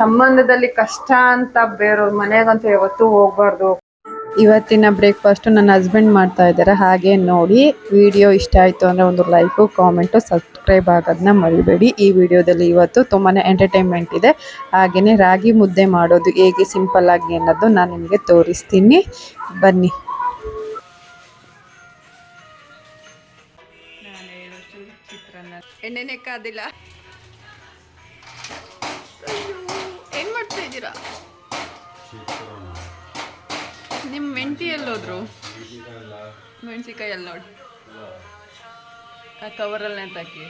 ಸಂಬಂಧದಲ್ಲಿ ಕಷ್ಟ ಅಂತ ಬೇರೆಯವ್ರ ಮನೆಗಂತೂ ಯಾವತ್ತೂ ಹೋಗ್ಬಾರ್ದು. ಇವತ್ತಿನ ಬ್ರೇಕ್ಫಾಸ್ಟ್ ನನ್ನ ಹಸ್ಬೆಂಡ್ ಮಾಡ್ತಾ ಇದ್ದಾರೆ. ಹಾಗೆ ನೋಡಿ ವಿಡಿಯೋ ಇಷ್ಟ ಆಯಿತು ಅಂದರೆ ಒಂದು ಲೈಕು ಕಾಮೆಂಟು ಸಬ್ಸ್ಕ್ರೈಬ್ ಆಗೋದನ್ನ ಮರಿಬೇಡಿ. ಈ ವಿಡಿಯೋದಲ್ಲಿ ಇವತ್ತು ತುಂಬಾ ಎಂಟರ್ಟೈನ್ಮೆಂಟ್ ಇದೆ. ಹಾಗೆಯೇ ರಾಗಿ ಮುದ್ದೆ ಮಾಡೋದು ಹೇಗೆ ಸಿಂಪಲ್ ಆಗಿ ಅನ್ನೋದು ನಾನು ನಿಮಗೆ ತೋರಿಸ್ತೀನಿ. ಬನ್ನಿ. ಎಣ್ಣೆನೇ ಕಾದಿಲ್ಲ. ಮೆಂಟಿ ಎಲ್ಲೋದ್ರು? ಮೆಣಸಿಕಾಯಿ ಎಲ್ಲ ನೋಡಿ. ಆ ಕವರಲ್ಲಿ ಅಂತಾಕಿ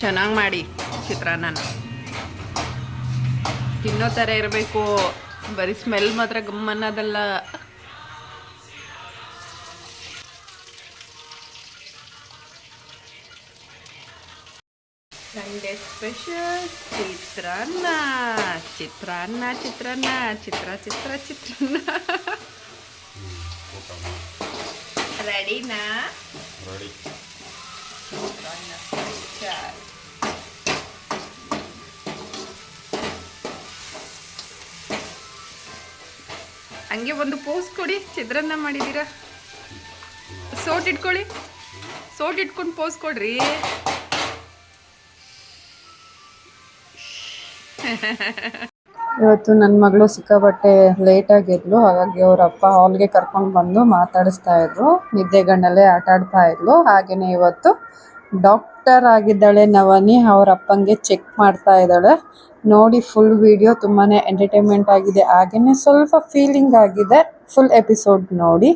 ಚೆನ್ನಾಗಿ ಮಾಡಿ ಚಿತ್ರಾನ್ನ. ತಿನ್ನೋ ಥರ ಇರಬೇಕು. ಬರೀ ಸ್ಮೆಲ್ ಮಾತ್ರ ಗಮ್ಮನ್ನೋದಲ್ಲ ಸಂಡೇ ಸ್ಪೆಷಲ್ ಚಿತ್ರಾನ್ನ ಚಿತ್ರಾನ್ನ ಚಿತ್ರಾನ್ನ ಚಿತ್ರ ಚಿತ್ರ ಚಿತ್ರಾನ್ನ ರೆಡಿನಾ ರೆಡಿ ಚಿತ್ರಾನ್ನ ಸ್ಪೆಷಲ್ ಹಂಗೆ ಒಂದು ಪೋಸ್ ಕೊಡಿ ಚಿತ್ರಾನ್ನ ಮಾಡಿದ್ದೀರಾ ಸೋಟ್ ಇಟ್ಕೊಳ್ಳಿ ಸೋಟ್ ಇಟ್ಕೊಂಡು ಪೋಸ್ ಕೊಡ್ರಿ. ಇವತ್ತು ನನ್ನ ಮಗಳು ಸಿಕ್ಕಾಪಟ್ಟೆ ಲೇಟ್ ಆಗಿದ್ಲು, ಹಾಗಾಗಿ ಅವ್ರ ಅಪ್ಪ ಹಾಲ್ಗೆ ಕರ್ಕೊಂಡು ಬಂದು ಮಾತಾಡಿಸ್ತಾ ಇದ್ರು. ನಿದ್ದೆಗಣ್ಣಲ್ಲೇ ಆಟ ಆಡ್ತಾ ಇದ್ಲು. ಹಾಗೇನೆ ಇವತ್ತು ಡಾಕ್ಟರ್ ಆಗಿದ್ದಾಳೆ ನವನಿ, ಅವ್ರ ಅಪ್ಪಂಗೆ ಚೆಕ್ ಮಾಡ್ತಾ ಇದ್ದಾಳೆ. ನೋಡಿ ಫುಲ್ ವಿಡಿಯೋ ತುಂಬಾನೇ ಎಂಟರ್ಟೈನ್ಮೆಂಟ್ ಆಗಿದೆ. ಹಾಗೇನೆ ಸ್ವಲ್ಪ ಫೀಲಿಂಗ್ ಆಗಿದೆ. ಫುಲ್ ಎಪಿಸೋಡ್ ನೋಡಿ.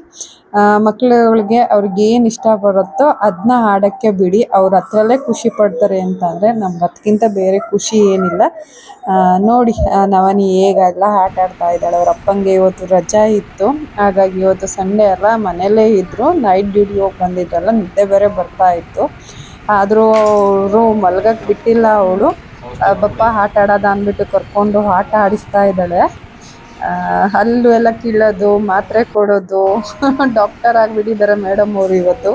ಮಕ್ಕಳುಗಳಿಗೆ ಅವ್ರಿಗೆ ಏನು ಇಷ್ಟ ಬರುತ್ತೋ ಅದನ್ನ ಹಾಡಕ್ಕೆ ಬಿಡಿ. ಅವ್ರ ಹತ್ರಲ್ಲೇ ಖುಷಿ ಪಡ್ತಾರೆ ಅಂತಂದರೆ ನಮ್ಗೆ ಅದಕ್ಕಿಂತ ಬೇರೆ ಖುಷಿ ಏನಿಲ್ಲ. ನೋಡಿ ನವನಿ ಹೇಗಾಗಲ್ಲ ಆಟ ಆಡ್ತಾ ಇದ್ದಾಳೆ. ಅವ್ರ ಅಪ್ಪಂಗೆ ಇವತ್ತು ರಜಾ ಇತ್ತು. ಹಾಗಾಗಿ ಇವತ್ತು ಸಂಡೇ ಅಲ್ಲ, ಮನೇಲೇ ಇದ್ದರು ನೈಟ್ ಡ್ಯೂಟಿ ಹೋಗಿ ಬಂದಿದ್ರಲ್ಲ, ನಿದ್ದೆ ಬೇರೆ ಬರ್ತಾ ಇತ್ತು. ಆದರೂ ಅವರು ಮಲ್ಗಕ್ಕೆ ಬಿಟ್ಟಿಲ್ಲ ಅವಳು ಬಪ್ಪ ಆಟ ಆಡೋದ ಅಂದ್ಬಿಟ್ಟು ಕರ್ಕೊಂಡು ಆಟ ಆಡಿಸ್ತಾ ಇದ್ದಾಳೆ ಹಲ್ಲು ಎಲ್ಲ ಕೀಳೋದು ಮಾತ್ರೆ ಕೊಡೋದು ಡಾಕ್ಟರ್ ಆಗಿಬಿಟ್ಟಿದ್ದಾರೆ ಮೇಡಮ್ ಅವರು ಇವತ್ತು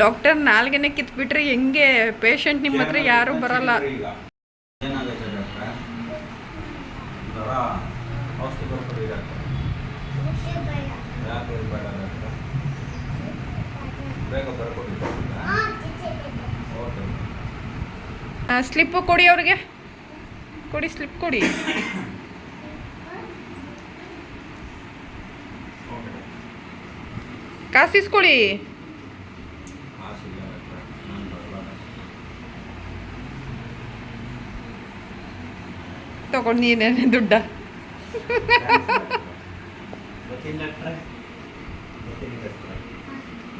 ಡಾಕ್ಟರ್ ನಾಲ್ಗೆನೆ ಕಿತ್ಬಿಟ್ರೆ ಹೆಂಗೆ ಪೇಷಂಟ್ ನಿಮ್ಮ ಹತ್ರ ಯಾರು ಬರಲ್ಲ ಬೇಗ ಡಾಕ್ಟ್ರೆ ಜ್ವರ ಔಷಧಿ ಬರ್ಕೊಡಿ ಡಾಕ್ಟ್ರೆ ಯಾಕೆ ಬೇಡ ಡಾಕ್ಟ್ರೆ ಬೇಗ ಬರ್ಕೊಡಿ ಓಕೆ ಸ್ಲಿಪ್ಪು ಕೊಡಿ ಅವ್ರಿಗೆ. ಕೊಡಿ ಸ್ಲಿಪ್ ಕೊಡಿ. ಬರಲ್ಲ ತಗೊಂಡು ನೀನೇನೆ ದುಡ್ಡ ಬರ್ತೀನಿ ಡಾಕ್ಟ್ರೆ ಬರ್ತೀನಿ ಡಾಕ್ಟ್ರೆ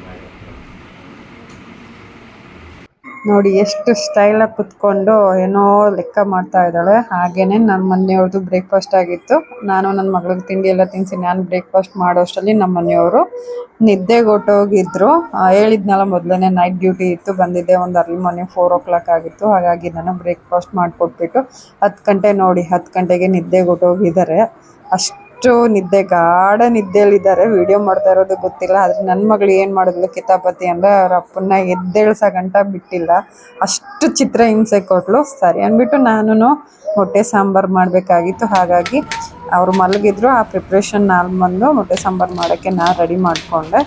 ಬಾಯ್ ಡಾಕ್ಟ್ರೆ ನೋಡಿ ಎಷ್ಟು ಸ್ಟೈಲಾಗಿ ಕುತ್ಕೊಂಡು ಏನೋ ಲೆಕ್ಕ ಮಾಡ್ತಾ ಇದ್ದಾಳೆ. ಹಾಗೇನೆ ನನ್ನ ಮನೆಯವ್ರದ್ದು ಬ್ರೇಕ್ಫಾಸ್ಟ್ ಆಗಿತ್ತು. ನಾನು ನನ್ನ ಮಗಳಿಗೆ ತಿಂಡಿ ಎಲ್ಲ ತಿನ್ಸಿ ನಾನು ಬ್ರೇಕ್ಫಾಸ್ಟ್ ಮಾಡೋ ಅಷ್ಟರಲ್ಲಿ ನಮ್ಮ ಮನೆಯವರು ನಿದ್ದೆಗೆ ಹೊರ್ಟೋಗಿದ್ರು ಹೇಳಿದ್ನಲ್ಲ ಮೊದಲನೇ ನೈಟ್ ಡ್ಯೂಟಿ ಇತ್ತು, ಬಂದಿದ್ದೆ ಒಂದು early morning four o'clock ಆಗಿತ್ತು. ಹಾಗಾಗಿ ನಾನು ಬ್ರೇಕ್ಫಾಸ್ಟ್ ಮಾಡಿಕೊಟ್ಬಿಟ್ಟು ಹತ್ತು ಗಂಟೆ ನೋಡಿ, ಹತ್ತು ಗಂಟೆಗೆ ನಿದ್ದೆಗೆ ಹೊರ್ಟೋಗಿದ್ದಾರೆ ಅಷ್ಟು ನಿದ್ದೆ, ಗಾಢ ನಿದ್ದೆಯಲ್ಲಿದ್ದಾರೆ. ವಿಡಿಯೋ ಮಾಡ್ತಾ ಇರೋದು ಗೊತ್ತಿಲ್ಲ. ಆದರೆ ನನ್ನ ಮಗಳು ಏನು ಮಾಡಿದ್ಲು ಕಿತಾಪತಿ ಅಂದರೆ ಅವ್ರ ಅಪ್ಪನ್ನ ಎದ್ದೇಳ್ಸ ಗಂಟ ಬಿಟ್ಟಿಲ್ಲ. ಅಷ್ಟು ಚಿತ್ರ ಹಿಂಸೆ ಕೊಟ್ಲು. ಸರಿ ಅಂದ್ಬಿಟ್ಟು ನಾನು ಮೊಟ್ಟೆ ಸಾಂಬಾರು ಮಾಡಬೇಕಾಗಿತ್ತು. ಹಾಗಾಗಿ ಅವರು ಮಲಗಿದ್ರು. ಆ ಪ್ರಿಪ್ರೇಷನ್ ನಾನು ಬಂದು ಮೊಟ್ಟೆ ಸಾಂಬಾರು ಮಾಡೋಕ್ಕೆ ನಾನು ರೆಡಿ ಮಾಡಿಕೊಂಡೆ.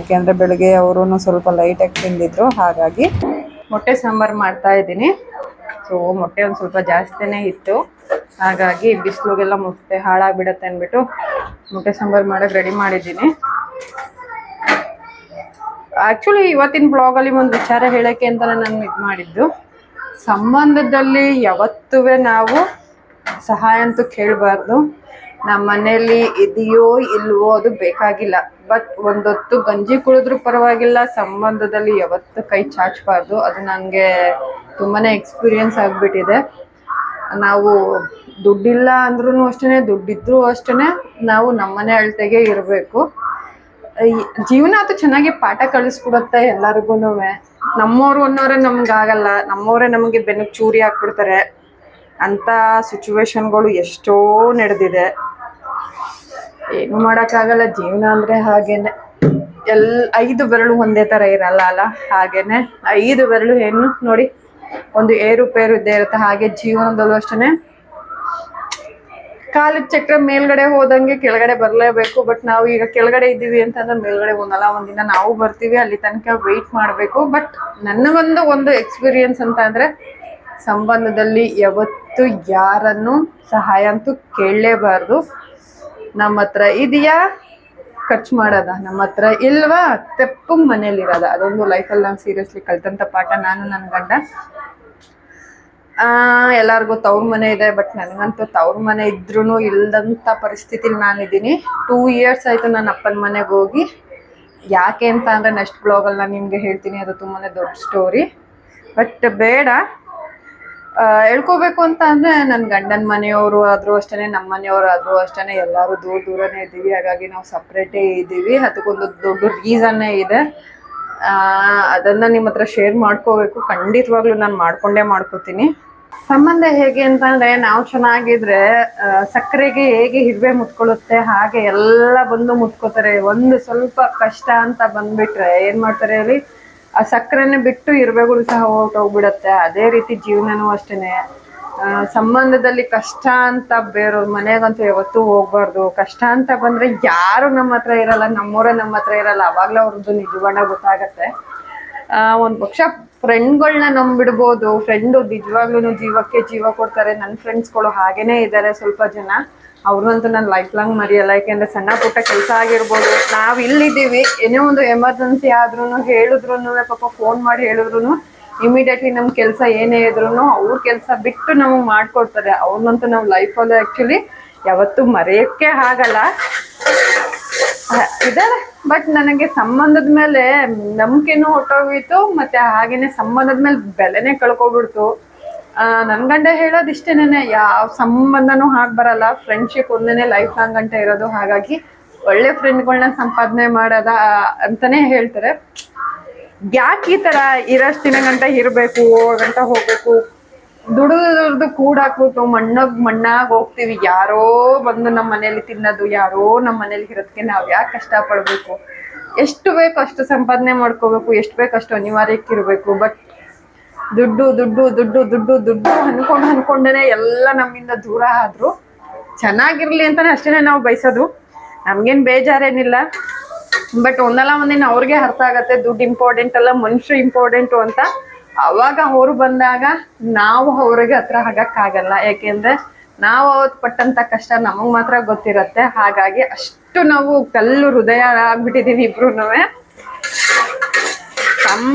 ಏಕೆಂದರೆ ಬೆಳಗ್ಗೆ ಅವರು ಸ್ವಲ್ಪ ಲೈಟಾಗಿ ತಿಂದಿದ್ರು. ಹಾಗಾಗಿ ಮೊಟ್ಟೆ ಸಾಂಬಾರು ಮಾಡ್ತಾ ಇದ್ದೀನಿ. ಸೊ ಮೊಟ್ಟೆ ಒಂದು ಸ್ವಲ್ಪ ಜಾಸ್ತಿನೇ ಇತ್ತು. ಹಾಗಾಗಿ ಬಿಸಿಲಿಗೆಲ್ಲ ಮುಟ್ಟೆ ಹಾಳಾಗ್ಬಿಡತ್ತೆ ಅಂದ್ಬಿಟ್ಟು ಮೊಟ್ಟೆ ಸಾಂಬಾರು ಮಾಡೋಕೆ ರೆಡಿ ಮಾಡಿದ್ದೀನಿ. ಆ್ಯಕ್ಚುಲಿ ಇವತ್ತಿನ ಬ್ಲಾಗಲ್ಲಿ ಒಂದು ವಿಚಾರ ಹೇಳೋಕ್ಕೆ ಅಂತ ನಾನು ಇದು ಮಾಡಿದ್ದು. ಸಂಬಂಧದಲ್ಲಿ ಯಾವತ್ತೂ ನಾವು ಸಹಾಯ ಅಂತೂ ಕೇಳಬಾರ್ದು. ನಮ್ಮ ಮನೆಯಲ್ಲಿ ಇದೆಯೋ ಇಲ್ವೋ ಅದು ಬೇಕಾಗಿಲ್ಲ. ಬಟ್ ಒಂದೊತ್ತು ಗಂಜಿ ಕುಡಿದ್ರೂ ಪರವಾಗಿಲ್ಲ, ಸಂಬಂಧದಲ್ಲಿ ಯಾವತ್ತೂ ಕೈ ಚಾಚಬಾರ್ದು. ಅದು ನನಗೆ ತುಂಬಾ ಎಕ್ಸ್ಪೀರಿಯನ್ಸ್ ಆಗಿಬಿಟ್ಟಿದೆ. ನಾವು ದುಡ್ಡಿಲ್ಲ ಅಂದ್ರೂ ಅಷ್ಟೇ ದುಡ್ಡಿದ್ರೂ ಅಷ್ಟೇ ನಾವು ನಮ್ಮನೆ ಅಳತೆಗೆ ಇರಬೇಕು. ಜೀವನ ಅಂತೂ ಚೆನ್ನಾಗಿ ಪಾಠ ಕಳಿಸ್ಬಿಡುತ್ತೆ ಎಲ್ಲರಿಗೂ ನಮ್ಮವ್ರು ಅನ್ನೋರೆ ನಮ್ಗೆ ಆಗಲ್ಲ ನಮ್ಮವರೇ ನಮಗೆ ಬೆನ್ನು ಚೂರಿ ಹಾಕ್ಬಿಡ್ತಾರೆ. ಅಂತ ಸಿಚುವೇಶನ್ಗಳು ಎಷ್ಟೋ ನಡೆದಿದೆ. ಏನು ಮಾಡೋಕ್ಕಾಗಲ್ಲ, ಜೀವನ ಅಂದರೆ ಹಾಗೇನೆ. ಎಲ್ ಐದು ಬೆರಳು ಒಂದೇ ಥರ ಇರಲ್ಲ ಅಲ್ಲ, ಹಾಗೇನೆ. ಐದು ಬೆರಳು ಏನು ನೋಡಿ. ಒಂದು ಏರುಪೇರು ಇದ್ದೇ ಇರುತ್ತೆ, ಹಾಗೆ ಜೀವನದಲ್ಲೂ ಅಷ್ಟೇ ಕಾಲು ಚಕ್ರ ಮೇಲ್ಗಡೆ ಹೋದಂಗೆ ಕೆಳಗಡೆ ಬರಲೇಬೇಕು ಬಟ್ ನಾವು ಈಗ ಕೆಳಗಡೆ ಇದ್ದೀವಿ ಅಂತಂದ್ರೆ ಮೇಲ್ಗಡೆ ಒಂದಲ್ಲ ಒಂದಿನ ನಾವು ಬರ್ತೀವಿ, ಅಲ್ಲಿ ತನಕ ವೆಯ್ಟ್ ಮಾಡಬೇಕು. ಬಟ್ ನನಗೊಂದು ಒಂದು ಎಕ್ಸ್ಪೀರಿಯನ್ಸ್ ಅಂತ ಅಂದರೆ, ಸಂಬಂಧದಲ್ಲಿ ಯಾವತ್ತು ಯಾರನ್ನು ಸಹಾಯ ಅಂತೂ ಕೇಳಲೇಬಾರ್ದು. ನಮ್ಮ ಹತ್ರ ಇದೆಯಾ? ಖರ್ಚು ಮಾಡೋದ? ನಮ್ಮ ಹತ್ರ ಇಲ್ವಾ? ತೆಪ್ಪು ಮನೇಲಿರೋದ. ಅದೊಂದು ಲೈಫಲ್ಲಿ ನಾನು ಸೀರಿಯಸ್ಲಿ ಕಲ್ತಂಥ ಪಾಠ ನಾನು ನನ್ನ ಗಂಡ. ಎಲ್ಲಾರ್ಗೂ ತವ್ರ ಮನೆ ಇದೆ ಬಟ್ ನನಗಂತೂ ತವ್ರ ಮನೆ ಇದ್ರೂ ಪರಿಸ್ಥಿತಿ ಪರಿಸ್ಥಿತಿಲಿ ನಾನಿದ್ದೀನಿ ಟೂ ಇಯರ್ಸ್ ಆಯಿತು ನನ್ನ ಅಪ್ಪನ ಮನೆಗೆ ಹೋಗಿ. ಯಾಕೆ ಅಂತ ಅಂದರೆ ನೆಕ್ಸ್ಟ್ ಬ್ಲಾಗಲ್ಲಿ ನಾನು ನಿಮಗೆ ಹೇಳ್ತೀನಿ, ಅದು ತುಂಬಾ ದೊಡ್ಡ ಸ್ಟೋರಿ ಬಟ್ ಬೇಡ. ಹೇಳ್ಕೋಬೇಕು ಅಂತ ಅಂದರೆ ನನ್ನ ಗಂಡನ ಮನೆಯವರು ಆದರೂ ಅಷ್ಟೇ ನಮ್ಮ ಮನೆಯವರು ಆದರೂ ಅಷ್ಟೇ ಎಲ್ಲರೂ ದೂರ ದೂರನೇ ಇದ್ದೀವಿ. ಹಾಗಾಗಿ ನಾವು ಸಪ್ರೇಟೇ ಇದ್ದೀವಿ. ಅದಕ್ಕೊಂದು ದೊಡ್ಡ ರೀಸನ್ನೇ ಇದೆ. ಅದನ್ನ ನಿಮ್ಮ ಹತ್ರ ಶೇರ್ ಮಾಡ್ಕೋಬೇಕು. ಖಂಡಿತವಾಗ್ಲೂ ನಾನು ಮಾಡ್ಕೊಂಡೇ ಮಾಡ್ಕೋತೀನಿ. ಸಂಬಂಧ ಹೇಗೆ ಅಂತಂದ್ರೆ, ನಾವು ಚೆನ್ನಾಗಿದ್ರೆ ಸಕ್ಕರೆಗೆ ಹೇಗೆ ಹಿರ್ವೆ ಮುತ್ಕೊಳ್ಳುತ್ತೆ, ಹಾಗೆ ಎಲ್ಲ ಬಂದು ಮುತ್ಕೋತಾರೆ. ಒಂದು ಸ್ವಲ್ಪ ಕಷ್ಟ ಅಂತ ಬಂದ್ಬಿಟ್ರೆ ಏನ್ ಮಾಡ್ತಾರೆ ಹೇಳಿ, ಆ ಸಕ್ಕರೆನೆ ಬಿಟ್ಟು ಇರುವೆಗಳು ಸಹ ಹೊರಟೋಗ್ಬಿಡತ್ತೆ ಅದೇ ರೀತಿ ಜೀವನನೂ ಅಷ್ಟೇನೆ. ಸಂಬಂಧದಲ್ಲಿ ಕಷ್ಟ ಅಂತ ಬೇರೆಯವ್ರ ಮನೆಗಂತೂ ಯಾವತ್ತೂ ಹೋಗ್ಬಾರ್ದು. ಕಷ್ಟ ಅಂತ ಬಂದ್ರೆ ಯಾರು ನಮ್ಮ ಹತ್ರ ಇರಲ್ಲ ನಮ್ಮವರೇ ನಮ್ಮ ಹತ್ರ ಇರಲ್ಲ. ಅವಾಗ್ಲೇ ಅವ್ರದ್ದು ನಿಜವಾಣ ಗೊತ್ತಾಗತ್ತೆ. ಒಂದ್ ಪಕ್ಷ ಫ್ರೆಂಡ್ಗಳನ್ನ ನಂಬಿಡ್ಬೋದು. ಫ್ರೆಂಡು ನಿಜವಾಗ್ಲೂ ಜೀವಕ್ಕೆ ಜೀವ ಕೊಡ್ತಾರೆ. ನನ್ನ ಫ್ರೆಂಡ್ಸ್ಗಳು ಹಾಗೇನೇ ಇದ್ದಾರೆ ಸ್ವಲ್ಪ ಜನ. ಅವ್ರನ್ನಂತೂ ನಾನು ಲೈಫ್ ಲಾಂಗ್ ಮರೆಯಲ್ಲ. ಯಾಕೆಂದ್ರೆ ಸಣ್ಣ ಪುಟ್ಟ ಕೆಲಸ ಆಗಿರ್ಬೋದು. ನಾವು ಇಲ್ಲಿದ್ದೀವಿ ಏನೇ ಒಂದು ಎಮರ್ಜೆನ್ಸಿ ಆದ್ರೂ ಹೇಳಿದ್ರು ಪಾಪ ಫೋನ್ ಮಾಡಿ ಹೇಳಿದ್ರು ಇಮಿಡಿಯೇಟ್ಲಿ ನಮ್ಮ ಕೆಲಸ ಏನೇ ಇದ್ರು ಅವ್ರ ಕೆಲಸ ಬಿಟ್ಟು ನಮಗೆ ಮಾಡ್ಕೊಡ್ತಾರೆ. ಅವ್ರನ್ನಂತೂ ನಾವು ಲೈಫಲ್ಲೂ ಆ್ಯಕ್ಚುಲಿ ಯಾವತ್ತೂ ಮರೆಯೋಕ್ಕೆ ಆಗಲ್ಲ. ಇದ್ದಾರೆ ಬಟ್ ನನಗೆ ಸಂಬಂಧದ ಮೇಲೆ ನಂಬಿಕೆನೂ ಹೊಟ್ಟೋಗಿತ್ತು ಮತ್ತೆ ಹಾಗೇನೆ ಸಂಬಂಧದ ಮೇಲೆ ಬೆಲೆನೇ ಕಳ್ಕೊಬಿಡ್ತು. ಆ, ನನ್ ಗಂಡ ಹೇಳೋದು ಇಷ್ಟೇನೆ ಯಾವ ಸಂಬಂಧನೂ ಹಾಗೆ ಬರಲ್ಲ. ಫ್ರೆಂಡ್ಶಿಪ್ ಒಂದೇನೆ ಲೈಫ್ ಲಾಂಗ್ ಅಂತ ಇರೋದು. ಹಾಗಾಗಿ ಒಳ್ಳೆ ಫ್ರೆಂಡ್ಗಳನ್ನ ಸಂಪಾದನೆ ಮಾಡೋದ ಅಂತಾನೆ ಹೇಳ್ತಾರೆ. ಯಾಕೆ ಈ ತರ ಇರಷ್ಟು ದಿನ ಗಂಟ ಇರಬೇಕು ಗಂಟ ಹೋಗ್ಬೇಕು? ದುಡಿದು ದುಡ್ದು ಕೂಡಾಕ್ಬಿಟ್ಟು ಮಣ್ಣಾಗ್ ಮಣ್ಣಾಗ್ ಹೋಗ್ತೀವಿ. ಯಾರೋ ಬಂದು ನಮ್ಮ ಮನೇಲಿ ತಿನ್ನೋದು, ಯಾರೋ ನಮ್ಮ ಮನೇಲಿ ಇರೋದಕ್ಕೆ ನಾವ್ ಯಾಕೆ ಕಷ್ಟ ಪಡ್ಬೇಕು? ಎಷ್ಟು ಬೇಕು ಅಷ್ಟು ಸಂಪಾದನೆ ಮಾಡ್ಕೋಬೇಕು, ಎಷ್ಟು ಬೇಕು ಅಷ್ಟು ಅನಿವಾರ್ಯಕ್ಕೆ ಇರಬೇಕು. ಬಟ್ ದುಡ್ಡು ದುಡ್ಡು ದುಡ್ಡು ದುಡ್ಡು ದುಡ್ಡು ಅನ್ಕೊಂಡು, ಅನ್ಕೊಂಡೇನೆ ಎಲ್ಲ ನಮ್ಮಿಂದ ದೂರ ಆದ್ರು ಚೆನ್ನಾಗಿರ್ಲಿ ಅಂತಾನೆ ಅಷ್ಟೇನೆ ನಾವು ಬಯಸೋದು. ನಮ್ಗೇನ್ ಬೇಜಾರೇನಿಲ್ಲ. ಬಟ್ ಒಂದಲ್ಲ ಒಂದಿನ ಅವ್ರಿಗೆ ಅರ್ಥ ಆಗತ್ತೆ, ದುಡ್ಡು ಇಂಪಾರ್ಟೆಂಟ್ ಅಲ್ಲ ಮನುಷ್ಯ ಇಂಪಾರ್ಟೆಂಟು ಅಂತ. ಅವಾಗ ಅವರು ಬಂದಾಗ ನಾವು ಅವ್ರಿಗೆ ಹತ್ರ ಆಗಕ್ಕಾಗಲ್ಲ ಯಾಕೆಂದ್ರೆ ನಾವು ಅವತ್ತು ಪಟ್ಟಂತ ಕಷ್ಟ ನಮಗ್ ಮಾತ್ರ ಗೊತ್ತಿರತ್ತೆ. ಹಾಗಾಗಿ ಅಷ್ಟು ನಾವು ಕಲ್ಲು ಹೃದಯ ಆಗ್ಬಿಟ್ಟಿದೀವಿ ಇಬ್ರು ತಮ್ಮ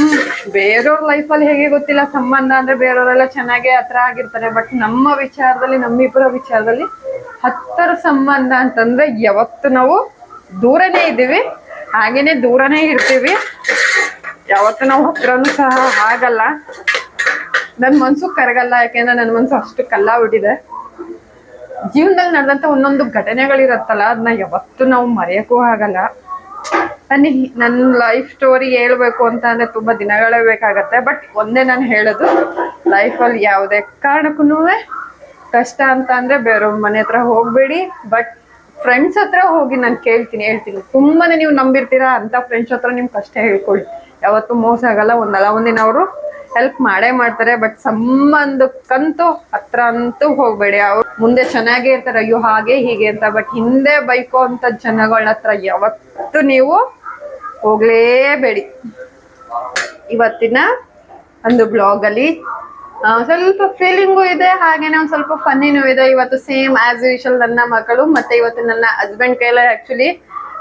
ಬೇರೆಯವ್ರ ಲೈಫಲ್ಲಿ ಹೇಗೆ ಗೊತ್ತಿಲ್ಲ. ಸಂಬಂಧ ಅಂದ್ರೆ ಬೇರೆಯವರೆಲ್ಲ ಚೆನ್ನಾಗೇ ಹತ್ರ ಆಗಿರ್ತಾರೆ. ಬಟ್ ನಮ್ಮ ವಿಚಾರದಲ್ಲಿ, ನಮ್ಮಿಬ್ಬರ ವಿಚಾರದಲ್ಲಿ ಹತ್ತರ ಸಂಬಂಧ ಅಂತಂದ್ರೆ ಯಾವತ್ತು ನಾವು ದೂರನೇ ಇದ್ದೀವಿ. ಹಾಗೇನೆ ದೂರನೇ ಇರ್ತೀವಿ. ಯಾವತ್ತು ನಾವು ಹತ್ರನೂ ಸಹ ಆಗಲ್ಲ ನನ್ ಮನ್ಸು ಕರಗಲ್ಲ, ಯಾಕೆಂದ್ರೆ ನನ್ನ ಮನ್ಸು ಅಷ್ಟು ಕಲ್ಲ ಬಿಟ್ಟಿದೆ ಜೀವನದಲ್ಲಿ ನಡೆದಂತ ಒಂದೊಂದು ಘಟನೆಗಳಿರತ್ತಲ್ಲ ಅದನ್ನ ಯಾವತ್ತು ನಾವು ಮರೆಯೋಕ್ಕೂ ಆಗಲ್ಲ. ನನ್ನ ನನ್ನ ಲೈಫ್ ಸ್ಟೋರಿ ಹೇಳ್ಬೇಕು ಅಂತ ಅಂದ್ರೆ ತುಂಬಾ ದಿನಗಳೇ ಬೇಕಾಗತ್ತೆ ಬಟ್ ಒಂದೇ ನಾನು ಹೇಳೋದು ಲೈಫಲ್ಲಿ ಯಾವುದೇ ಕಾರಣಕ್ಕೂ ಕಷ್ಟ ಅಂತ ಅಂದ್ರೆ ಬೇರೆಯವ್ರ ಮನೆ ಹತ್ರ ಹೋಗ್ಬೇಡಿ ಬಟ್ ಫ್ರೆಂಡ್ಸ್ ಹತ್ರ ಹೋಗಿ ನಾನು ಕೇಳ್ತೀನಿ ಹೇಳ್ತೀನಿ. ತುಂಬಾನೇ ನೀವು ನಂಬಿರ್ತೀರಾ ಅಂತ ಫ್ರೆಂಡ್ಸ್ ಹತ್ರ ನಿಮ್ ಕಷ್ಟ ಹೇಳ್ಕೊಳ್ಳಿ. ಯಾವತ್ತೂ ಮೋಸ ಆಗಲ್ಲ ಒಂದಲ್ಲ ಒಂದಿನ ಅವರು ಹೆಲ್ಪ್ ಮಾಡೇ ಮಾಡ್ತಾರೆ ಬಟ್ ಸಂಬಂಧಕ್ಕಂತೂ ಹತ್ರ ಅಂತೂ ಹೋಗ್ಬೇಡಿ. ಅವ್ರು ಮುಂದೆ ಚೆನ್ನಾಗೇ ಇರ್ತಾರೆ ಅಯ್ಯೋ ಹಾಗೆ ಹೀಗೆ ಅಂತ ಬಟ್ ಹಿಂದೆ ಬೈಕೋ ಅಂತ ಜನಗಳ ಹತ್ರ ಯಾವತ್ತು ನೀವು ಹೋಗ್ಲೇಬೇಡಿ. ಇವತ್ತಿನ ಒಂದು ಬ್ಲಾಗ್ ಅಲ್ಲಿ ಆ, ಸ್ವಲ್ಪ ಫೀಲಿಂಗು ಇದೆ, ಹಾಗೇನೆ ಒಂದ್ ಸ್ವಲ್ಪ ಫನ್ನಿನೂ ಇದೆ. ಇವತ್ತು ಸೇಮ್ ಆಸ್ ಯೂಶಲ್ ನನ್ನ ಮಕ್ಕಳು ಮತ್ತೆ ಇವತ್ತು ನನ್ನ ಹಸ್ಬೆಂಡ್ ಕೈಲೇ ಆಕ್ಚುಲಿ